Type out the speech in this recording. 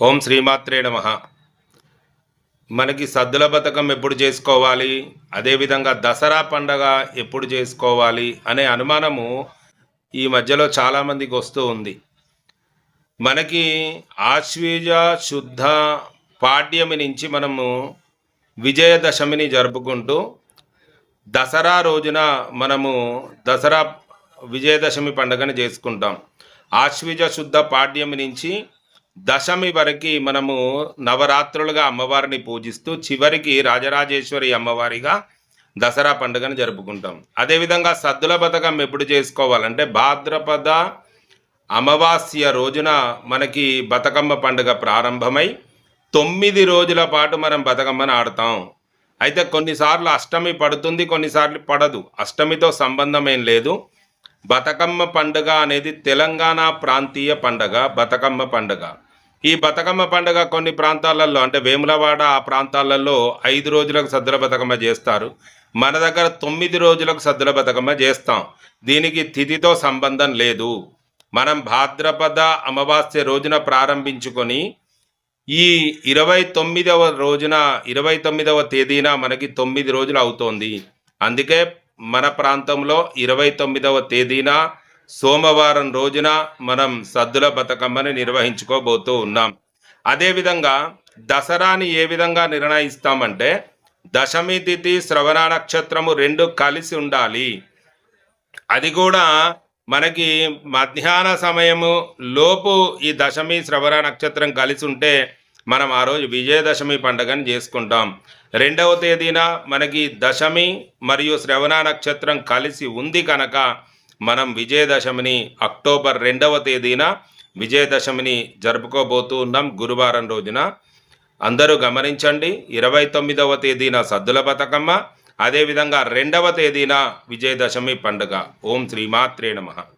ఓం శ్రీమాత్రే నమ. మనకి సద్దుల బతకం ఎప్పుడు చేసుకోవాలి? అదేవిధంగా దసరా పండగ ఎప్పుడు చేసుకోవాలి? అనే అనుమానము ఈ మధ్యలో చాలామందికి వస్తూ ఉంది. మనకి ఆశ్వీజ శుద్ధ పాడ్యమి నుంచి మనము విజయదశమిని జరుపుకుంటూ దసరా రోజున మనము దసరా విజయదశమి పండుగను చేసుకుంటాం. ఆశ్వీజ శుద్ధ పాడ్యమి నుంచి దశమి వరకు మనము నవరాత్రులుగా అమ్మవారిని పూజిస్తూ చివరికి రాజరాజేశ్వరి అమ్మవారిగా దసరా పండుగను జరుపుకుంటాం. అదేవిధంగా సద్దుల బతకం ఎప్పుడు చేసుకోవాలంటే భాద్రపద అమావాస్య రోజున మనకి బతుకమ్మ పండుగ ప్రారంభమై తొమ్మిది రోజుల పాటు మనం బతుకమ్మను ఆడతాం. అయితే కొన్నిసార్లు అష్టమి పడుతుంది కొన్నిసార్లు పడదు. అష్టమితో సంబంధం ఏం లేదు. బతుకమ్మ పండుగ అనేది తెలంగాణ ప్రాంతీయ పండుగ బతుకమ్మ పండుగ. ఈ బతుకమ్మ పండుగ కొన్ని ప్రాంతాలలో అంటే వేములవాడ ఆ ప్రాంతాలలో ఐదు రోజులకు సద్దుల బతుకమ్మ చేస్తారు. మన దగ్గర తొమ్మిది రోజులకు సద్దుల బతుకమ్మ చేస్తాం. దీనికి తిథితో సంబంధం లేదు. మనం భాద్రపద అమావాస్య రోజున ప్రారంభించుకొని ఈ ఇరవై తొమ్మిదవ రోజున ఇరవై తొమ్మిదవ తేదీన మనకి తొమ్మిది రోజులు అవుతోంది. అందుకే మన ప్రాంతంలో ఇరవై తొమ్మిదవ తేదీన సోమవారం రోజున మనం సద్దుల బతుకమ్మని నిర్వహించుకోబోతూ ఉన్నాం. అదేవిధంగా దసరాని ఏ విధంగా నిర్ణయిస్తామంటే దశమి తిథి శ్రవణ నక్షత్రము రెండు కలిసి ఉండాలి. అది కూడా మనకి మధ్యాహ్న సమయము లోపు ఈ దశమి శ్రవణ నక్షత్రం కలిసి ఉంటే మనం ఆ రోజు విజయదశమి పండుగను చేసుకుంటాం. రెండవ తేదీన మనకి దశమి మరియు శ్రవణ నక్షత్రం కలిసి ఉంది కనుక మనం విజయదశమిని అక్టోబర్ రెండవ తేదీన విజయదశమిని జరుపుకోబోతూ ఉన్నాం గురువారం రోజున. అందరూ గమనించండి ఇరవై తొమ్మిదవ తేదీన సద్దుల బతుకమ్మ అదేవిధంగా రెండవ తేదీన విజయదశమి పండుగ. ఓం శ్రీమాత్రే నమః.